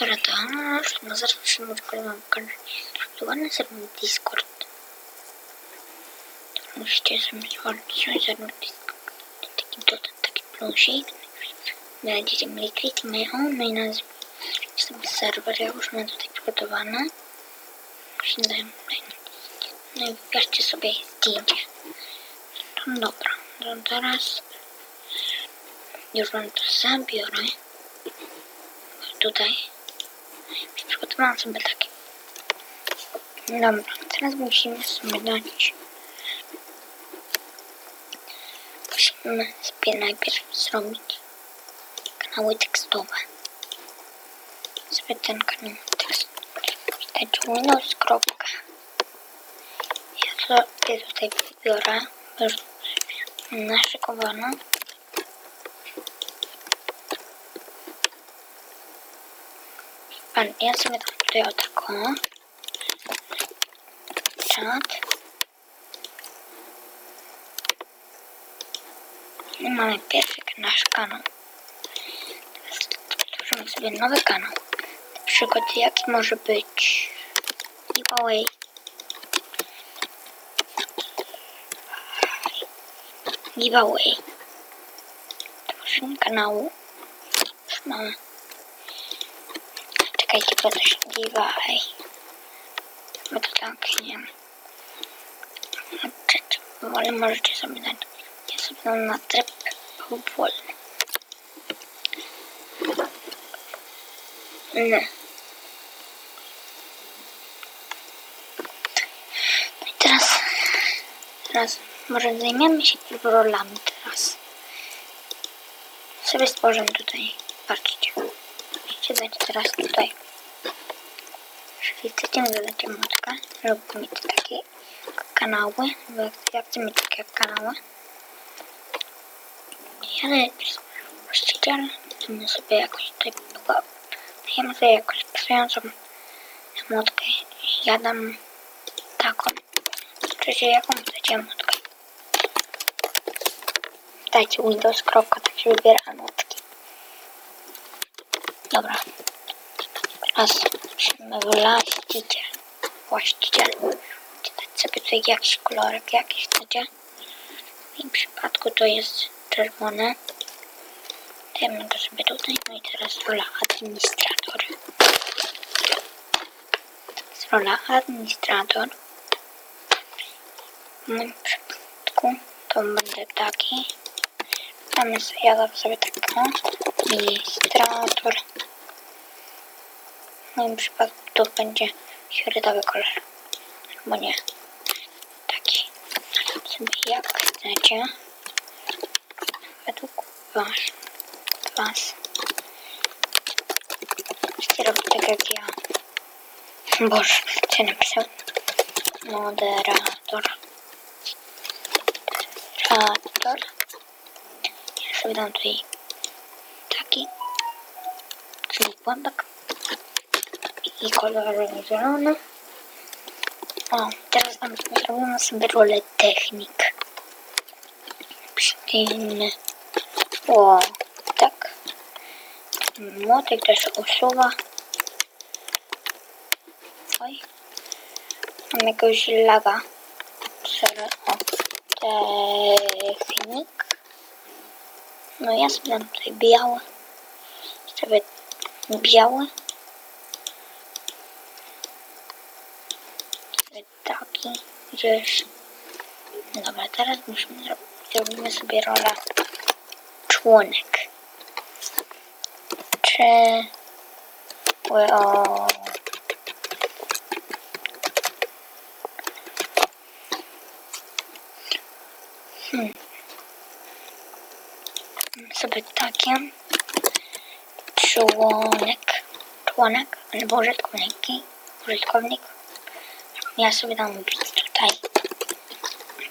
Dobra, to no, zaraz musimy mam kanał. Ładny serwer Discord. Dobra, musicie sobie zobaczyć serwer Discord. Taki dodać, taki plusik. Będziecie mieli moje own, no i nazwę sobie serwer. Ja już mam tutaj przygotowany. Właśnie daję No i wybierzcie sobie zdjęcie. No dobra, to teraz już wam to zabiorę. Tutaj. Przygotowałam sobie takie. Dobra, teraz musimy sobie dać. Musimy sobie najpierw zrobić kanały tekstowe. Sobie ten kanał tekstowy. Dać Windows. Kropka. Ja sobie tutaj wybiorę. Już naszykowane. Pan, ja sobie tam tutaj o taką czat. I mamy pierwszy nasz kanał. Teraz stworzymy sobie nowy kanał. Na przykład jaki może być giveaway. Giveaway. Tworzenie kanału. Już mamy. Czekajcie, bo coś giveaway. Bo to tak, nie wiem. Znaczy, ale możecie sobie dać. Ja sobie dam na tryb wolny. No. No i teraz, teraz może zajmiemy się rolami teraz. Sobie stworzę tutaj, patrzcie. Musicie dać teraz tutaj. Jeśli chcecie mi dodać emotkę, lub mieć takie kanały, bo jak chcę mieć takie kanały, ja najpierw właściciel, my sobie jakoś tutaj dajemy sobie jakąś pasującą emotkę. Ja dam taką. Oczywiście jaką chcecie emotkę. Dajcie Windows, kropka, tak się wybiera emotki. Dobra. Teraz właściciel. Właściciel. Dać sobie tutaj jakiś kolorek, jakiś chcecie. W tym przypadku to jest czerwony. Dajemy go sobie tutaj. No i teraz rola administrator. Jest rola administrator. W moim przypadku to będę taki. Damy sobie, ja sobie taką. Administrator. Moim przypadku to będzie fioletowy kolor. Albo nie. Taki. Sobie jak chcecie. Według was. Was. Chcecie robić tak jak ja. Boże, co napisał? Moderator. Moderator. Ja sobie dam tutaj taki. Czyli kładak. I kolor zielony. O, teraz tam zrobimy sobie rolę technik. Przyjmijmy. O, tak. Młotek też usuwa. Oj. Mam jakiegoś laga. Sorry. O, technik. No ja sobie dam tutaj białe. Sobie białe. Sobie Gdzieś. Dobra, teraz musimy. Zrobimy sobie rolę członek. Czy... O... Hmm. Sobie takie członek, członek albo użytkowniki, użytkownik. Ja sobie dam bic tutaj.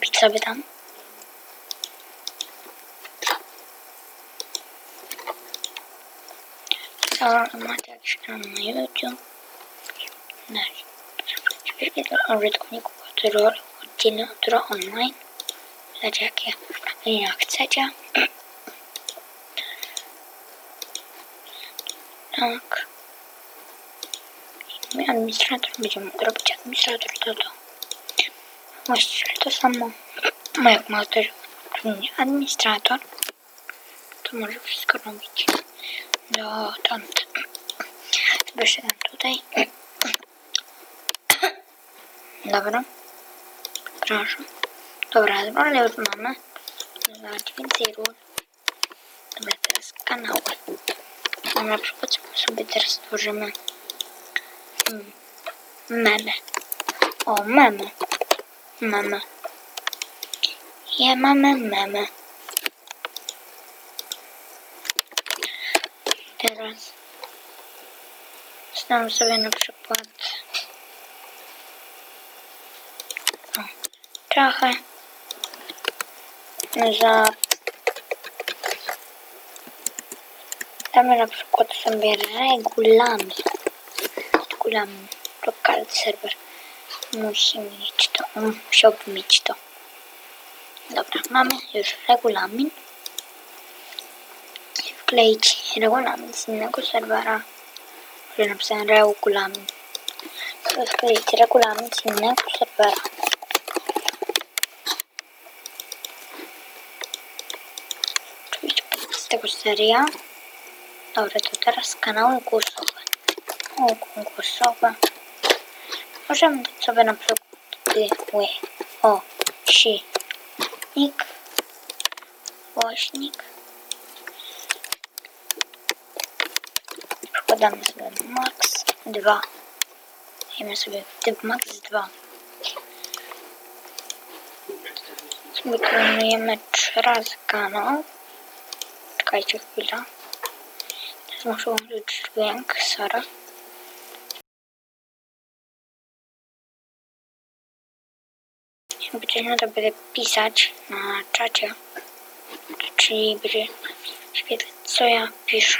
Bic sobie dam. Co macie jakiś kanał na YouTube? Nasz. Śpiewnie do użytkowników od oddzielny od online. Dać jakie ustawienia chcecie. Tak. Administrator to samo. Jak ma też nie administrator, to może wszystko robić. Dotąd. Wyszedłem tutaj. Dobra. Proszę. Dobra, ale już mamy. Dodać więcej ról. Dobra, teraz kanały. No, na przykład sobie teraz stworzymy mm, memy. O, memy. Memy. Ja mamy memy. Teraz znam sobie na przykład trochę za damy na przykład sobie regulamin regulamin local server musi mieć to on musiałby mieć to dobra mamy już regulamin wkleić regulamin z innego serwera może napisałem regulamin wkleić regulamin z innego serwera oczywiście z tego seria Dobra, to teraz kanały głosowe. O, głosowe. Możemy sobie na przykład o, si, nik, głośnik. Przykładamy sobie max 2. Dajemy sobie typ max 2. Wykonujemy trzy razy kanał. Czekajcie chwilę. Teraz muszę włączyć dźwięk, sorry. No to będę pisać na czacie. Czyli będzie co ja piszę.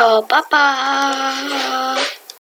哦爸爸。